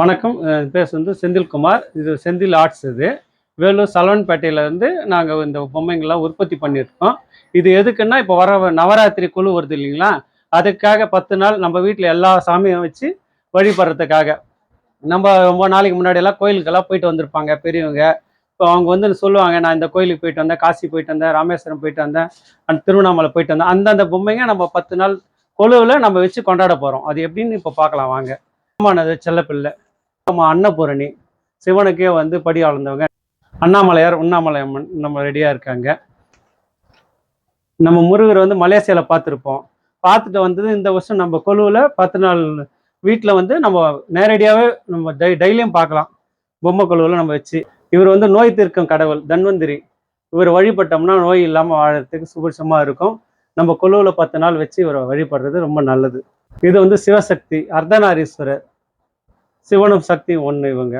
வணக்கம். பேர் வந்து செந்தில்குமார் இது செந்தில் ஆர்ட்ஸ் இது. வேலூர் சலவன்பேட்டையிலேருந்து நாங்கள் இந்த பொம்மைங்கள்லாம் உற்பத்தி பண்ணியிருக்கோம். இது எதுக்குன்னா இப்போ வர நவராத்திரி குழு வருது இல்லைங்களா? அதுக்காக பத்து நாள் நம்ம வீட்டில் எல்லா சாமியும் வச்சு வழிபடுறதுக்காக. நம்ம ரொம்ப நாளைக்கு முன்னாடியெல்லாம் கோயிலுக்கெல்லாம் போயிட்டு வந்திருப்பாங்க பெரியவங்க. இப்போ அவங்க வந்து சொல்லுவாங்க நான் இந்த கோயிலுக்கு போயிட்டு வந்தேன் காசி போயிட்டு வந்தேன் ராமேஸ்வரம் போயிட்டு வந்தேன் அந்த திருவண்ணாமலை போயிட்டு வந்தேன். அந்தந்த பொம்மைங்க நம்ம பத்து நாள் கொழுவில் நம்ம வச்சு கொண்டாட போகிறோம் அது எப்படின்னு இப்போ பார்க்கலாம் வாங்க. ஆமானது செல்லப்பிள்ளை. நம்ம அன்னபூரணி சிவனுக்கே வந்து படி அளந்தவங்க அண்ணாமலையார் உண்ணாமலை அம்மன் நம்ம ரெடியாக இருக்காங்க. நம்ம முருகர் வந்து மலேசியாவில் பார்த்துருப்போம். பார்த்துட்டு வந்தது இந்த வருஷம் நம்ம கொலுவில் பத்து நாள் வீட்டில் வந்து நம்ம நேரடியாகவே நம்ம டை டெய்லியும் பார்க்கலாம். பொம்மை கொலுவில் நம்ம வச்சு. இவர் வந்து நோய் தீர்க்கும் கடவுள் தன்வந்திரி. இவர் வழிபட்டோம்னா நோய் இல்லாமல் வாழறதுக்கு சுபிட்சமாக இருக்கும். நம்ம கொலுவில் பத்து நாள் வச்சு இவரை வழிபடுறது ரொம்ப நல்லது. இது வந்து சிவசக்தி அர்த்தநாரீஸ்வரர். சிவனும் சக்தி ஒன்று இவங்க.